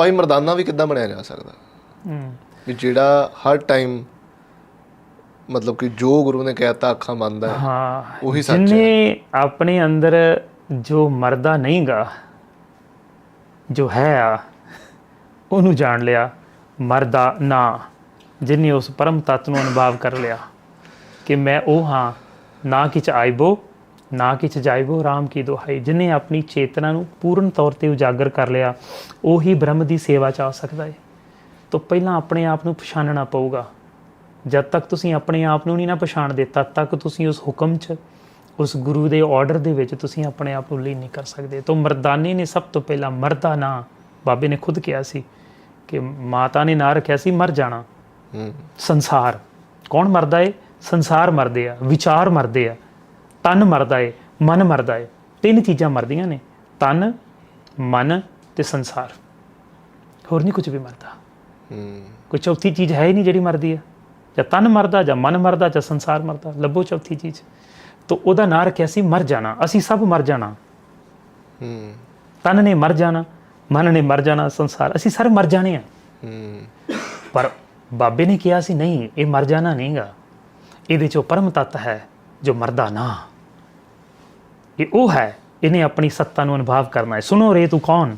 ਭਾਈ ਮਰਦਾਨਾ ਵੀ ਕਿੱਦਾਂ ਬਣਿਆ ਜਾ ਸਕਦਾ? ਹੂੰ। ਵੀ ਜਿਹੜਾ ਹਰ ਟਾਈਮ ਮਤਲਬ ਕਿ ਜੋ ਗੁਰੂ ਨੇ ਕਹਿਤਾ ਅੱਖਾਂ ਬੰਦ ਹੈ ਹਾਂ। ਉਹੀ ਸੱਚ ਹੈ। ਜਿਨੇ ਆਪਣੇ ਅੰਦਰ ਜੋ ਮਰਦਾ ਨਹੀਂਗਾ ਜੋ ਹੈ ਆ ਉਹਨੂੰ ਜਾਣ ਲਿਆ ਮਰਦਾ ਨਾ। ਜਿਨੇ ਉਸ ਪਰਮ ਤੱਤ ਨੂੰ ਅਨੁਭਵ ਕਰ ਲਿਆ ਕਿ ਮੈਂ ਉਹ ਹਾਂ ਨਾ ਕਿਚ ਆਇਬੋ ਨਾ ਕਿਚ ਜਾਇਬੋ RAM ਕੀ ਦੁਹਾਈ। ਜਿਨੇ ਆਪਣੀ ਚੇਤਨਾ ਨੂੰ ਪੂਰਨ ਤੌਰ ਤੇ ਉਜਾਗਰ ਕਰ ਲਿਆ ਉਹੀ ਬ੍ਰਹਮ ਦੀ ਸੇਵਾ ਚ ਆ ਸਕਦਾ ਹੈ ਤੋਂ ਪਹਿਲਾਂ ਆਪਣੇ ਆਪ ਨੂੰ ਪਛਾਣਨਾ ਪਊਗਾ। ਜਦ ਤੱਕ ਤੁਸੀਂ ਆਪਣੇ ਆਪ ਨੂੰ ਨਹੀਂ ਨਾ ਪਛਾਣਦੇ ਤਦ ਤੱਕ ਤੁਸੀਂ ਉਸ ਹੁਕਮ 'ਚ ਉਸ ਗੁਰੂ ਦੇ ਆਰਡਰ ਦੇ ਵਿੱਚ ਤੁਸੀਂ ਆਪਣੇ ਆਪ ਨੂੰ ਲੀਨ ਨਹੀਂ ਕਰ ਸਕਦੇ। ਤੋਂ ਮਰਦਾਨੇ ਨੇ ਸਭ ਤੋਂ ਪਹਿਲਾਂ ਮਰਦਾ ਨਾਂ ਬਾਬੇ ਨੇ ਖੁਦ ਕਿਹਾ ਸੀ ਕਿ ਮਾਤਾ ਨੇ ਨਾਂ ਰੱਖਿਆ ਸੀ ਮਰ ਜਾਣਾ। ਸੰਸਾਰ। ਕੌਣ ਮਰਦਾ ਏ? ਸੰਸਾਰ ਮਰਦੇ ਆ ਵਿਚਾਰ ਮਰਦੇ ਆ। ਤਨ ਮਰਦਾ ਏ ਮਨ ਮਰਦਾ ਏ। ਤਿੰਨ ਚੀਜ਼ਾਂ ਮਰਦੀਆਂ ਨੇ ਤਨ ਮਨ ਤੇ ਸੰਸਾਰ। ਹੋਰ ਨਹੀਂ ਕੁਝ ਵੀ ਮਰਦਾ। ਹੂੰ। ਕੋਈ ਚੌਥੀ ਚੀਜ਼ ਹੈ ਹੀ ਨਹੀਂ ਜਿਹੜੀ ਮਰਦੀ ਹੈ ਜਾਂ ਤਨ ਮਰਦਾ ਜਾਂ ਮਨ ਮਰਦਾ ਜਾਂ ਸੰਸਾਰ ਮਰਦਾ। ਲੱਭੋ ਚੌਥੀ ਚੀਜ਼। ਤਾਂ ਉਹਦਾ ਨਾਂ ਰੱਖਿਆ ਸੀ ਮਰ ਜਾਣਾ। ਅਸੀਂ ਸਭ ਮਰ ਜਾਣਾ। ਹੂੰ। ਤਨ ਨੇ ਮਰ ਜਾਣਾ ਮਨ ਨੇ ਮਰ ਜਾਣਾ ਸੰਸਾਰ। ਅਸੀਂ ਸਾਰੇ ਮਰ ਜਾਣੇ ਆ। ਹੂੰ। ਪਰ ਬਾਬੇ ਨੇ ਕਿਹਾ ਸੀ ਨਹੀਂ ਇਹ ਮਰ ਜਾਣਾ ਨਹੀਂਗਾ। ਇਹਦੇ ਚੋਂ ਪਰਮ ਤੱਤ ਹੈ ਜੋ ਮਰਦਾ ਨਾ। ਇਹ ਉਹ ਹੈ ਇਹਨੇ ਆਪਣੀ ਸੱਤਾ ਨੂੰ ਅਨੁਭਵ ਕਰਨਾ ਹੈ। ਸੁਣੋ ਰੇ ਤੂੰ ਕੌਣ?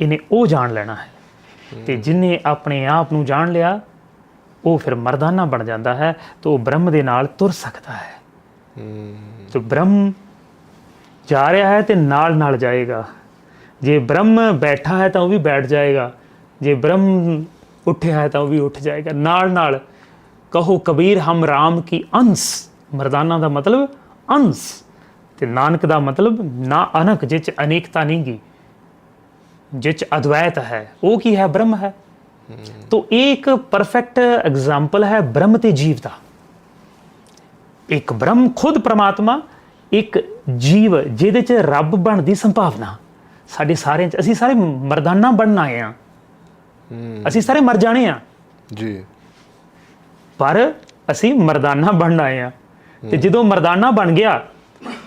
ਇਹਨੇ ਉਹ ਜਾਣ ਲੈਣਾ ਹੈ। ਤੇ ਜਿਨੇ ਆਪਣੇ ਆਪ ਨੂੰ ਜਾਣ ਲਿਆ ਉਹ ਫਿਰ ਮਰਦਾਨਾ ਬਣ ਜਾਂਦਾ ਹੈ ਤਾਂ ਉਹ ਬ੍ਰਹਮ ਦੇ ਨਾਲ ਤੁਰ ਸਕਦਾ ਹੈ। ਹੂੰ। ਤੇ ਬ੍ਰਹਮ ਜਾ ਰਿਹਾ ਹੈ ਤੇ ਨਾਲ ਨਾਲ ਜਾਏਗਾ। ਜੇ ਬ੍ਰਹਮ ਬੈਠਾ ਹੈ ਤਾਂ ਉਹ ਵੀ ਬੈਠ ਜਾਏਗਾ। ਜੇ ਬ੍ਰਹਮ ਉੱਠਿਆ ਹੈ ਤਾਂ ਉਹ ਵੀ ਉੱਠ ਜਾਏਗਾ। ਨਾਲ ਨਾਲ ਕਹੋ ਕਬੀਰ ਹਮ ਰਾਮ ਕੀ ਅੰਸ? ਮਰਦਾਨਾ ਦਾ ਮਤਲਬ ਅੰਸ। ਤੇ ਨਾਨਕ ਦਾ ਮਤਲਬ ਨਾ ਅਨਕ ਜਿਚ ਅਨੇਕਤਾ ਨਹੀਂ ਗੀ ਜਿਚ ਅਦਵੈਤ ਹੈ ਉਹ ਕੀ ਹੈ? ਬ੍ਰਹਮ ਹੈ। ਤੋ ਇਹ ਇੱਕ ਪਰਫੈਕਟ ਐਗਜ਼ਾਮਪਲ ਹੈ ਬ੍ਰਹਮ ਤੇ ਜੀਵ ਦਾ। ਇੱਕ ਬ੍ਰਹਮ ਖੁਦ ਪ੍ਰਮਾਤਮਾ ਇੱਕ ਜੀਵ ਜਿਹਦੇ ਚ ਰੱਬ ਬਣਨ ਦੀ ਸੰਭਾਵਨਾ। ਸਾਡੇ ਸਾਰਿਆਂ ਚ ਅਸੀਂ ਸਾਰੇ ਮਰਦਾਨਾ ਬਣਨ ਆਏ ਆ ਹੂੰ। ਅਸੀਂ ਸਾਰੇ ਮਰ ਜਾਣੇ ਆ ਜੀ। ਪਰ ਅਸੀਂ ਮਰਦਾਨਾ ਬਣਨ ਆਏ ਆ ਤੇ ਜਦੋਂ ਮਰਦਾਨਾ ਬਣ ਗਿਆ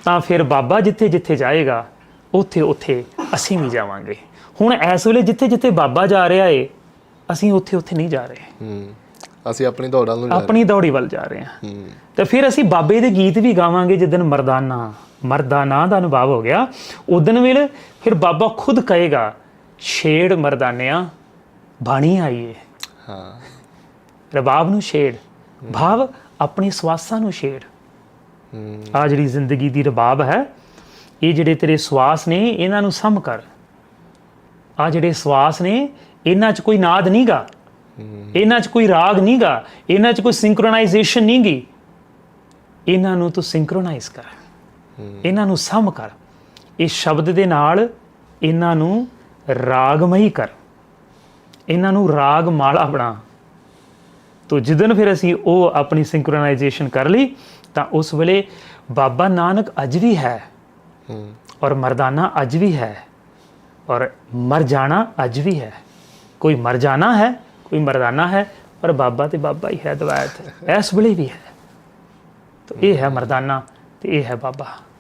ਤਾਂ ਫਿਰ ਬਾਬਾ ਜਿੱਥੇ ਜਿੱਥੇ ਜਾਏਗਾ ਉੱਥੇ ਉੱਥੇ ਅਸੀਂ ਵੀ ਜਾਵਾਂਗੇ। ਹੁਣ ਇਸ ਵੇਲੇ ਜਿੱਥੇ ਜਿੱਥੇ ਬਾਬਾ ਜਾ ਰਿਹਾ ਏ ਅਸੀਂ ਉੱਥੇ ਉੱਥੇ ਨਹੀਂ ਜਾ ਰਹੇ। ਹੂੰ ਅਸੀਂ ਆਪਣੀ ਦੌੜ ਵੱਲ ਨੂੰ ਜਾ ਰਹੇ। ਆਪਣੀ ਦੌੜੀ ਵੱਲ ਜਾ ਰਹੇ ਹਾਂ। ਤੇ ਫਿਰ ਅਸੀਂ ਬਾਬੇ ਦੇ ਗੀਤ ਵੀ ਗਾਵਾਂਗੇ ਜਿੱਦਨ ਮਰਦਾਨਾ ਮਰਦਾਨਾ ਦਾ ਅਨੁਭਵ ਹੋ ਗਿਆ। ਉਦਨ ਵੇਲੇ ਫਿਰ ਬਾਬਾ ਖੁਦ ਕਹੇਗਾ ਛੇੜ ਮਰਦਾਨਿਆਂ ਬਾਣੀ ਆਈਏ। ਹਾਂ। ਰਬਾਬ ਨੂੰ ਛੇੜ। ਭਾਵ ਆਪਣੀ ਸਵਾਸਾਂ ਨੂੰ ਛੇੜ। ਆ ਜਿਹੜੀ ਜ਼ਿੰਦਗੀ ਦੀ ਰਬਾਬ ਹੈ ਇਹ ਜਿਹੜੇ ਤੇਰੇ ਸਵਾਸ ਨੇ ਇਹਨਾਂ ਨੂੰ ਸਮ ਕਰ। ਆ ਜਿਹੜੇ ਸਵਾਸ ਨੇ ਇਹਨਾਂ 'ਚ ਕੋਈ ਨਾਦ ਨਹੀਂਗਾ। ਇਹਨਾਂ 'ਚ ਕੋਈ ਰਾਗ ਨਹੀਂਗਾ। ਇਹਨਾਂ 'ਚ ਕੋਈ ਸਿੰਕਰੋਨਾਈਜੇਸ਼ਨ ਨਹੀਂਗੀ। ਇਹਨਾਂ ਨੂੰ ਤੂੰ ਸਿੰਕਰੋਨਾਈਜ਼ ਕਰ। ਇਹਨਾਂ ਨੂੰ ਸਮ ਕਰ। ਇਸ ਸ਼ਬਦ ਦੇ ਨਾਲ ਇਹਨਾਂ ਨੂੰ ਰਾਗਮਈ ਕਰ। ਇਹਨਾਂ ਨੂੰ ਰਾਗ ਮਾਲਾ ਬਣਾ। ਤੋ ਜਿੱਦਨ ਫਿਰ ਅਸੀਂ ਉਹ ਆਪਣੀ ਸਿੰਕਰੋਨਾਈਜੇਸ਼ਨ ਕਰ ਲਈ ਤਾਂ ਉਸ ਵੇਲੇ ਬਾਬਾ ਨਾਨਕ ਅੱਜ ਵੀ ਹੈ ਹੂੰ। ਔਰ ਮਰਦਾਨਾ ਅੱਜ ਵੀ ਹੈ ਔਰ ਮਰ ਜਾਣਾ ਅੱਜ ਵੀ ਹੈ। ਕੋਈ ਮਰ ਜਾਣਾ ਹੈ ਕੋਈ ਮਰਦਾਨਾ ਹੈ ਪਰ ਬਾਬਾ ਤੇ ਬਾਬਾ ਹੀ ਹੈ ਦਵਾਇਤ ਇਸ ਵੇਲੇ ਵੀ ਹੈ। ਤਾਂ ਇਹ ਹੈ ਮਰਦਾਨਾ ਤੇ ਇਹ ਹੈ ਬਾਬਾ।